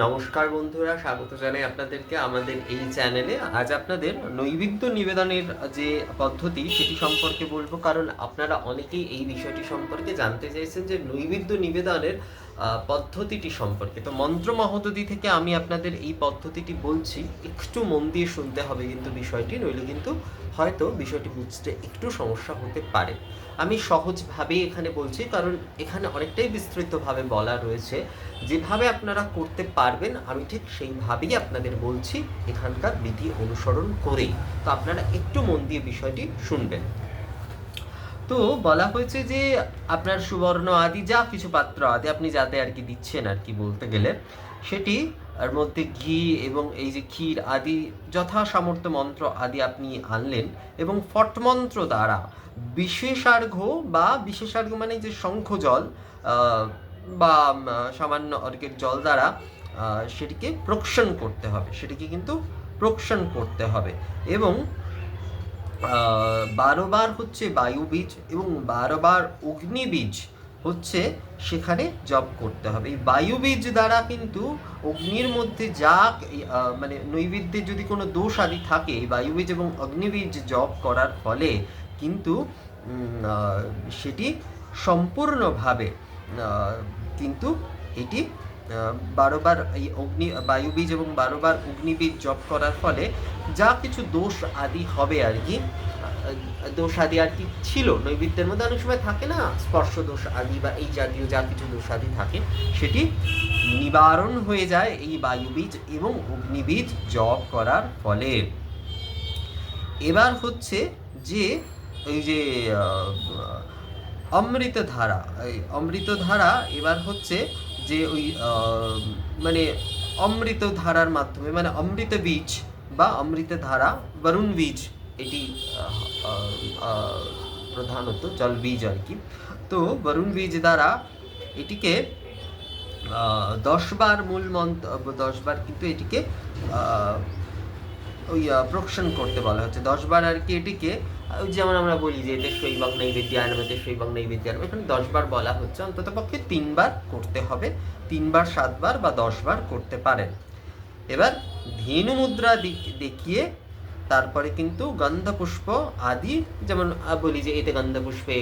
নমস্কার বন্ধুরা, স্বাগত জানাই আপনাদেরকে আমাদের এই চ্যানেলে। আজ আপনাদের নৈবেদ্য নিবেদনের যে পদ্ধতি, সেটি সম্পর্কে বলব। কারণ আপনারা অনেকেই এই বিষয়টি সম্পর্কে জানতে চাইছেন যে নৈবেদ্য নিবেদনের পদ্ধতিটি সম্পর্কে। তো মন্ত্র মহোদধি থেকে আমি আপনাদের এই পদ্ধতিটি বলছি, একটু মন দিয়ে শুনতে হবে কিন্তু বিষয়টি, নইলে কিন্তু হয়তো বিষয়টি বুঝতে একটু সমস্যা হতে পারে। আমি সহজভাবেই এখানে বলছি, কারণ এখানে অনেকটাই বিস্তৃতভাবে বলা রয়েছে। যেভাবে আপনারা করতে পারবেন, আমি ঠিক সেইভাবেই আপনাদের বলছি, এখানকার বিধি অনুসরণ করেই। তো আপনারা একটু মন দিয়ে বিষয়টি শুনবেন। তো বলা হয়েছে যে আপনার সুবর্ণ আদি যা কিছু পাত্র আদি আপনি যাতে আর কি দিচ্ছেন আর কি বলতে গেলে, সেটি এর মধ্যে ঘি এবং এই যে ক্ষীর আদি যথা সামর্থ্য মন্ত্র আদি আপনি আনলেন এবং ফটমন্ত্র দ্বারা বিশেষার্ঘ বা বিশেষার্ঘ মানে যে শঙ্খ জল বা সামান্য অর্কের জল দ্বারা সেটিকে প্রক্ষণ করতে হবে, সেটিকে কিন্তু প্রক্ষণ করতে হবে এবং আহ, বারো বার হচ্ছে বায়ু বীজ এবং বারো বার অগ্নি বীজ হচ্ছে সেখানে জপ করতে হবে। এই বায়ু বীজ দ্বারা কিন্তু অগ্নির মধ্যে যা মানে নৈবেদ্যের যদি কোনো দোষ আদি থাকে এই বায়ু বীজ এবং অগ্নিবীজ জপ করার ফলে কিন্তু সেটি সম্পূর্ণভাবে কিন্তু এটি বারোবার এই অগ্নি, বায়ুবীজ এবং বারোবার অগ্নিবীজ জপ করার ফলে যা কিছু দোষ আদি হবে আর কি দোষ আদি আর কি ছিল, নৈবেদ্যের মধ্যে অনেক সময় থাকে না, স্পর্শ দোষ আদি বা এই জাতীয় যা কিছু দোষ আদি থাকে, সেটি নিবারণ হয়ে যায় এই বায়ুবীজ এবং অগ্নিবীজ জপ করার ফলে। এবার হচ্ছে যে, এই যে অমৃতধারা, এই অমৃতধারা এবার হচ্ছে যে ওই মানে অমৃত ধারার মাধ্যমে মানে অমৃত বীজ বা অমৃত ধারা বরুণ বীজ, এটি প্রধানত জল বীজ আর কি। তো বরুণ বীজ দ্বারা এটিকে দশবার দশ বার মূল মন্ত্র দশবার কিন্তু এটিকে ওই প্রোকশন করতে বলা হচ্ছে। দশ বার আর কি এটিকে, ওই যেমন আমরা বলি যে এতে শৈবং নৈবেদ্যায়নম এতে শৈবং নৈবেদ্যায়নম এখানে দশ বার বলা হচ্ছে। অন্তত পক্ষে তিনবার করতে হবে। তিনবার, সাতবার বা দশ বার করতে পারেন। এবার ধেনু মুদ্রা দেখিয়ে তারপরে কিন্তু গন্ধপুষ্প আদি, যেমন বলি যে এতে গন্ধপুষ্পে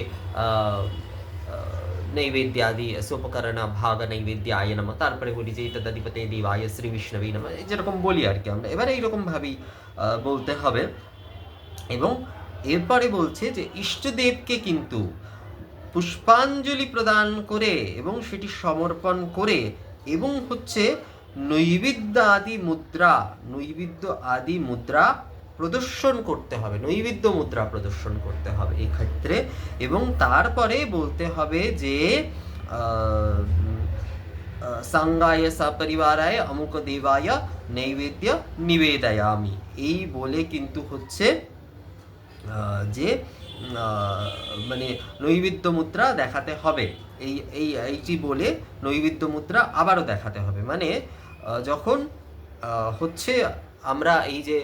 নৈবেদ্যাদি সোপকরণ ভাগ নৈবেদ্যায় নম তারপরে বলি যে তদাধিপতে দেবায় শ্রী বিষ্ণবী নম যেরকম বলি আর কি আমরা এবার এইরকম ভাবেই বলতে হবে এবং এরপরে বলছে যে ইষ্টদেবকে কিন্তু পুষ্পাঞ্জলি প্রদান করে এবং সেটি সমর্পণ করে এবং হচ্ছে নৈবেদ্য আদি মুদ্রা নৈবেদ্য আদি মুদ্রা প্রদর্শন করতে হবে, নৈবেদ্য মুদ্রা প্রদর্শন করতে হবে এই ক্ষেত্রে এবং তারপরে বলতে হবে যে সাঙ্গায় সপরিবারায় অমুক দেবায় নৈবেদ্য নিবেদয়ামি। এই বলে কিন্তু হচ্ছে যে মানে নৈবেদ্য মুদ্রা দেখাতে হবে। এই এই, এইটি বলে নৈবেদ্য মুদ্রা আবারও দেখাতে হবে। মানে যখন হচ্ছে আমরা এই যে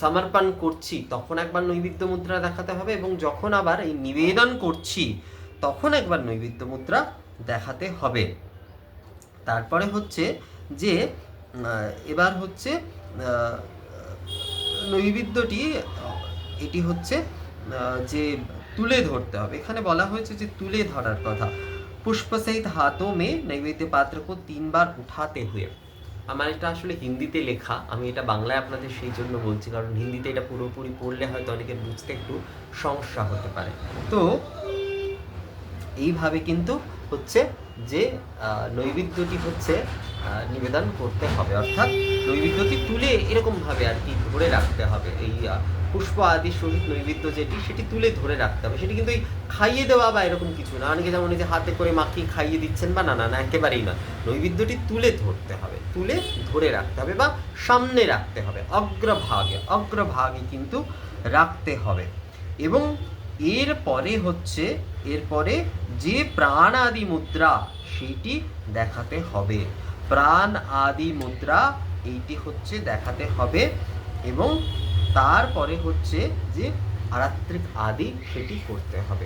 সমর্পণ করছি, তখন একবার নৈবেদ্য মুদ্রা দেখাতে হবে এবং যখন আবার এই নিবেদন করছি, তখন একবার নৈবেদ্য মুদ্রা দেখাতে হবে। তারপরে হচ্ছে যে এবার হচ্ছে নৈবেদ্যটি, এটি হচ্ছে যে তুলে ধরতে হবে। এখানে বলা হয়েছে যে তুলে ধরার কথা। পুষ্প সহিত হাতও মে নৈবেদ্য পাত্র তিনবার উঠাতে হুয়ে। আমার এটা আসলে হিন্দিতে লেখা, আমি এটা বাংলায় আপনাদের সেই জন্য বলছি, কারণ হিন্দিতে এটা পুরোপুরি পড়লে হয়তো অনেকের বুঝতে একটু সমস্যা হতে পারে। তো, এইভাবে কিন্তু হচ্ছে যে নৈবেদ্যটি হচ্ছে নিবেদন করতে হবে। অর্থাৎ নৈবেদ্যটি তুলে এরকমভাবে আর কি ধরে রাখতে হবে। এই পুষ্প আদি সহিত নৈবেদ্য যেটি, সেটি তুলে ধরে রাখতে হবে। সেটি কিন্তু এই খাইয়ে দেওয়া বা এরকম কিছু না। অনেকে যেমন যে হাতে করে মাখিয়ে খাইয়ে দিচ্ছেন বা না না না, একেবারেই না নৈবেদ্যটি তুলে ধরতে হবে। তুলে ধরে রাখতে হবে বা সামনে রাখতে হবে। অগ্রভাগে অগ্রভাগে কিন্তু রাখতে হবে। এবং এরপরে হচ্ছে এরপরে যে প্রাণ আদি মুদ্রা, সেটি দেখাতে হবে। প্রাণ আদি মুদ্রা, এইটি হচ্ছে দেখাতে হবে। এবং তারপরে হচ্ছে যে আরাত্রিক আদি সেটি করতে হবে।